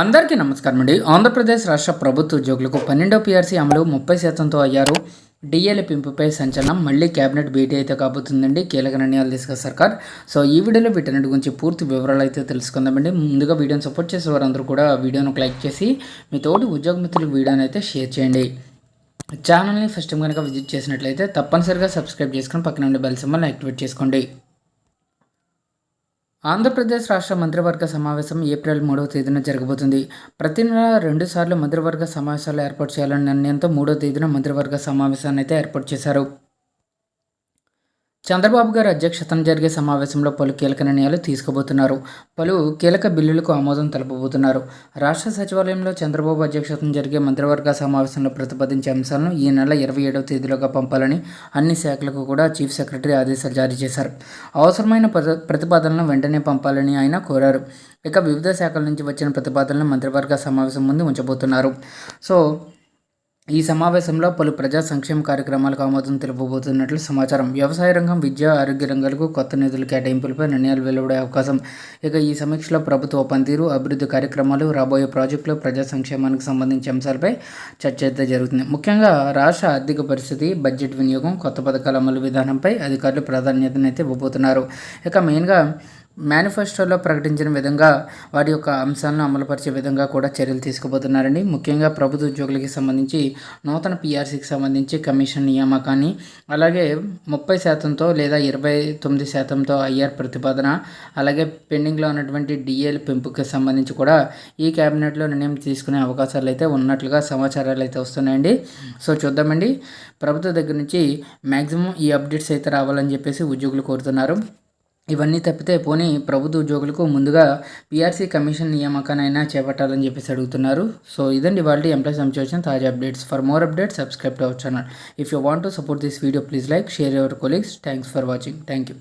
అందరికీ నమస్కారం అండి. ఆంధ్రప్రదేశ్ రాష్ట్ర ప్రభుత్వ ఉద్యోగులకు పన్నెండో పీఆర్సీ అమలు ముప్పై శాతంతో అయ్యారు. డిఎల్ పెంపుపై సంచలనం మళ్ళీ కేబినెట్ భేటీ అయితే కాబోతుందండి. కీలక నిర్ణయాలు తీసుకున్న సర్కార్. సో ఈ వీడియోలో వీటన్నిటి గురించి పూర్తి వివరాలు అయితే తెలుసుకుందామండి. ముందుగా వీడియోని సపోర్ట్ చేసే వారందరూ కూడా వీడియోను లైక్ చేసి మీ తోటి ఉద్యోగ మిత్రులకు వీడియోని అయితే షేర్ చేయండి. ఛానల్ని ఫస్ట్ టైం కనుక విజిట్ చేసినట్లయితే తప్పనిసరిగా సబ్స్క్రైబ్ చేసుకొని పక్కన ఉండే బెల్ సింబల్ని యాక్టివేట్ చేసుకోండి. ఆంధ్రప్రదేశ్ రాష్ట్ర మంత్రివర్గ సమావేశం ఏప్రిల్ మూడవ తేదీన జరగబోతుంది. ప్రతి నెల రెండు సార్లు మంత్రివర్గ సమావేశాలు ఏర్పాటు చేయాలనే నిర్ణయంతో మూడో తేదీన మంత్రివర్గ సమావేశాన్ని అయితే ఏర్పాటు చేశారు. చంద్రబాబు గారు అధ్యక్షతన జరిగే సమావేశంలో పలు కీలక నిర్ణయాలు తీసుకోబోతున్నారు. పలు కీలక బిల్లులకు ఆమోదం తెలపబోతున్నారు. రాష్ట్ర సచివాలయంలో చంద్రబాబు అధ్యక్షతన జరిగే మంత్రివర్గ సమావేశంలో ప్రతిపాదించే అంశాలను ఈ నెల ఇరవై ఏడవ తేదీలోగా పంపాలని అన్ని శాఖలకు కూడా చీఫ్ సెక్రటరీ ఆదేశాలు జారీ చేశారు. అవసరమైన ప్రతిపాదనలను వెంటనే పంపాలని ఆయన కోరారు. ఇక వివిధ శాఖల నుంచి వచ్చిన ప్రతిపాదనలు మంత్రివర్గ సమావేశం ముందు ఉంచబోతున్నారు. సో ఈ సమావేశంలో పలు ప్రజా సంక్షేమ కార్యక్రమాలకు ఆమోదం తెలుపబోతున్నట్లు సమాచారం. వ్యవసాయ రంగం విద్య ఆరోగ్య రంగాలకు కొత్త నిధుల కేటాయింపులపై నిర్ణయాలు వెలువడే అవకాశం. ఇక ఈ సమీక్షలో ప్రభుత్వ పనితీరు అభివృద్ధి కార్యక్రమాలు రాబోయే ప్రాజెక్టులు ప్రజా సంక్షేమానికి సంబంధించిన అంశాలపై చర్చ అయితే జరుగుతుంది. ముఖ్యంగా రాష్ట్ర ఆర్థిక పరిస్థితి బడ్జెట్ వినియోగం కొత్త పథకాల అమలు విధానంపై అధికారులు ప్రాధాన్యతనైతే ఇవ్వబోతున్నారు. ఇక మెయిన్గా మేనిఫెస్టోలో ప్రకటించిన విధంగా వాటి యొక్క అంశాలను అమలుపరిచే విధంగా కూడా చర్యలు తీసుకుపోతున్నారండి. ముఖ్యంగా ప్రభుత్వ ఉద్యోగులకి సంబంధించి నూతన పీఆర్సీకి సంబంధించి కమిషన్ నియామకాన్ని అలాగే ముప్పై శాతంతో లేదా ఇరవై తొమ్మిది శాతంతో ఐఆర్ ప్రతిపాదన అలాగే పెండింగ్లో ఉన్నటువంటి డిఏల పెంపుకి సంబంధించి కూడా ఈ క్యాబినెట్లో నిర్ణయం తీసుకునే అవకాశాలు అయితే ఉన్నట్లుగా సమాచారాలు అయితే వస్తున్నాయండి. సో చూద్దామండి. ప్రభుత్వ దగ్గర నుంచి మ్యాక్సిమం ఈ అప్డేట్స్ అయితే రావాలని చెప్పేసి ఉద్యోగులు కోరుతున్నారు. ఇవన్నీ తప్పితే పోనీ ప్రభుత్వ ఉద్యోగులకు ముందుగా పీఆర్సీ కమిషన్ నియామకానైనా చేపట్టాలని చెప్పేసి అడుగుతున్నారు. సో ఇదండి వాళ్ళ ఎంప్లాయీస్ సంబంధించిన తాజా updates. For more updates subscribe to our channel if you want to support this video please like share your colleagues thanks for watching thank you